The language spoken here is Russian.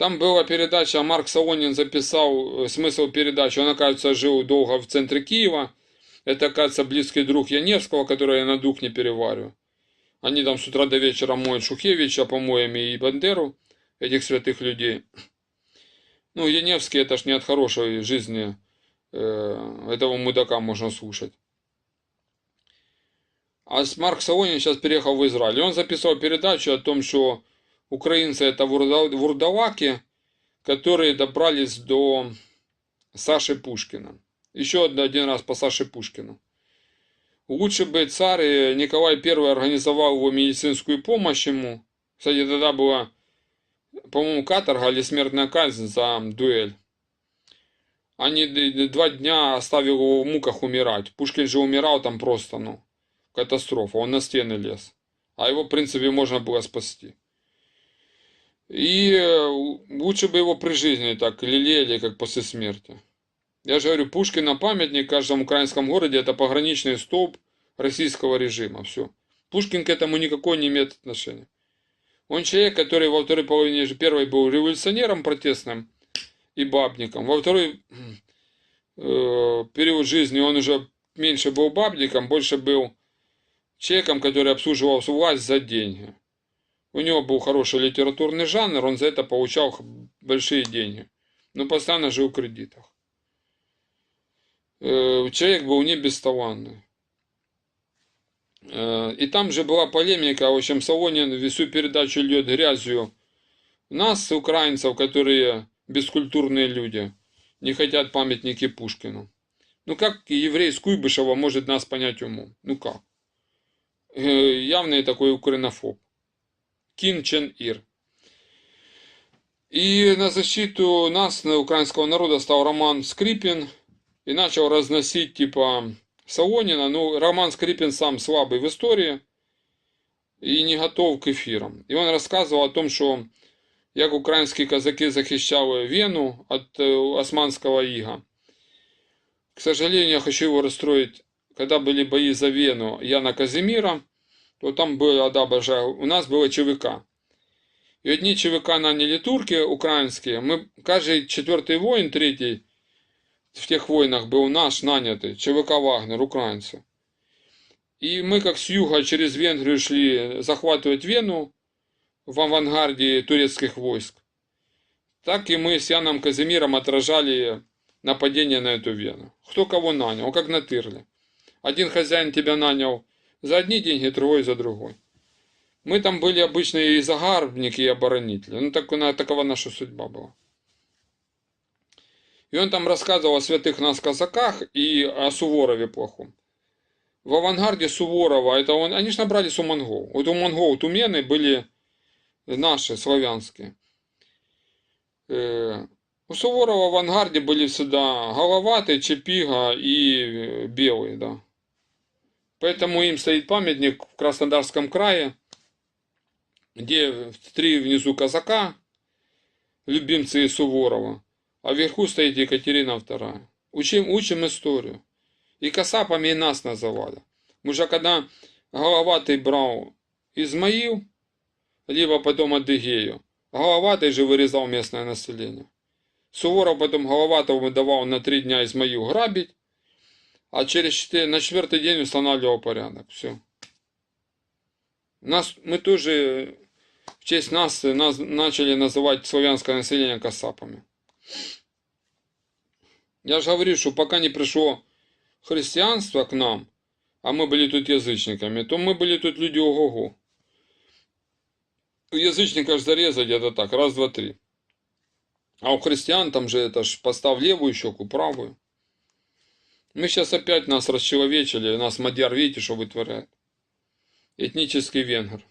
Там была передача, Марк Саонин записал э, смысл передачи. Он, оказывается, жил долго в центре Киева. Это, оказывается, близкий друг Яневского, который я на дух не переварю. Они там с утра до вечера моют Шухевича, по-моему, и Бандеру, этих святых людей. Ну, Яневский, это ж не от хорошей жизни э, этого мудака можно слушать. А Марк Саонин сейчас переехал в Израиль. И он записал передачу о том, что украинцы это вурдалаки, которые добрались до Саши Пушкина. Еще один раз по Саше Пушкину. Лучше бы царь Николай I организовал его медицинскую помощь ему. Кстати, тогда была, по-моему, каторга или смертная казнь за дуэль. Они два дня оставил его в муках умирать. Пушкин же умирал там просто, ну, катастрофа. Он на стены лез. А его, в принципе, можно было спасти. И э, лучше бы его при жизни так лелеяли, как после смерти. Я же говорю, Пушкина памятник в каждом украинском городе это пограничный столб российского режима. Все. Пушкин к этому никакой не имеет отношения. Он человек, который во второй половине первой был революционером протестным и бабником. Во второй э, период жизни он уже меньше был бабником, больше был человеком, который обслуживал власть за деньги. У него был хороший литературный жанр, он за это получал большие деньги. Но постоянно жил в кредитах. Э, человек был не бесталанный. Э, и там же была полемика, в общем, Солонин всю передачу льет грязью нас, украинцев, которые бескультурные люди, не хотят памятники Пушкину. Ну как еврей с Куйбышева может нас понять умом? Ну как? Э, явный такой украинофоб. Кин Чен Ир. И на защиту нас, на украинского народа, стал Роман Скрипин и начал разносить типа Солонина. Ну, Роман Скрипин сам слабый в истории и не готов к эфирам. И он рассказывал о том, что як українські казаки захищали Вену от османского ига. К сожалению, я хочу его расстроить. Когда были бои за Вену Яна Казимира, то там было, да, бажаю, у нас было ЧВК. И одни ЧВК наняли турки украинские. Мы, каждый четвертый воин, третий, в тех войнах был наш нанятый, ЧВК Вагнер, украинцы. И мы как с юга через Венгрию шли захватывать Вену в авангарде турецких войск. Так и мы с Яном Казимиром отражали нападение на эту Вену. Кто кого нанял, как на тырле. Один хозяин тебя нанял за одни деньги, другой за другой. Мы там были обычные и загарбники, и оборонители. Ну, так, такова наша судьба была. И он там рассказывал о святых нас казаках и о Суворове плохом. В авангарде Суворова, это он, они же набрали у монгол. Вот у монгол тумены были наши, славянские. Э, у Суворова в авангарде были всегда головатый, чепига и белый, да. Поэтому им стоит памятник в Краснодарском крае, где три внизу казака, любимцы Суворова, а вверху стоит Екатерина II. Учим, учим историю. И касапами и нас называли. Мы же когда головатый брал Измаил, либо потом Адыгею, головатый же вырезал местное население. Суворов потом головатого выдавал на три дня Измаил грабить, а через 4, на четвертый день устанавливал порядок. Все. Нас, мы тоже в честь нас, нас начали называть славянское население касапами. Я же говорю, что пока не пришло христианство к нам, а мы были тут язычниками, то мы были тут люди ого-го. У язычников зарезать это так, раз, два, три. А у христиан там же это ж постав левую щеку, правую. Мы сейчас опять нас расчеловечили, нас мадьяр, видите, что вытворяет. Этнический венгр.